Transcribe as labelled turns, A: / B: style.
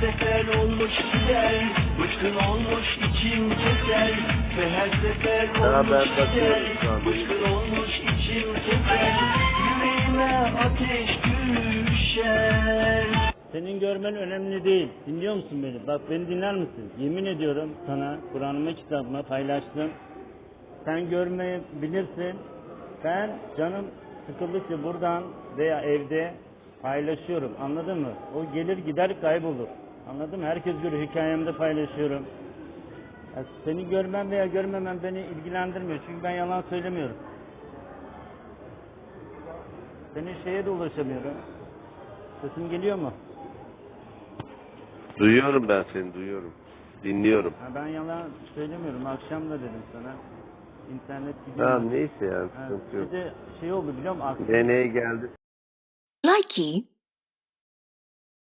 A: sefer olmuş gider Bıçkın olmuş içim keser Ve her sefer olmuş gider. Bıçkın olmuş içim keser Yüreğime ateş düşer
B: Senin görmen önemli değil. Dinliyor musun beni? Bak beni dinler misin? Yemin ediyorum sana Kur'an'ıma kitabıma paylaştım. Sen görmeyi bilirsin. Ben canım sıkıldıkça buradan veya evde paylaşıyorum. Anladın mı? O gelir gider kaybolur. Anladın mı? Herkes görüyor. Hikayemde paylaşıyorum. Ya seni görmem veya görmemem beni ilgilendirmiyor. Çünkü ben yalan söylemiyorum. Senin şeye de ulaşamıyorum. Sesim geliyor mu?
C: Duyuyorum ben seni duyuyorum. Dinliyorum.
B: Ha, ben yalan söylemiyorum. Akşam da dedim sana. İnternet gidiyor.
C: Tamam neyse yani
B: Ha,
C: sıkıntı yok.
B: bir de şey oldu biliyor musun? Aksi-
C: Deneye geldi.
D: Likey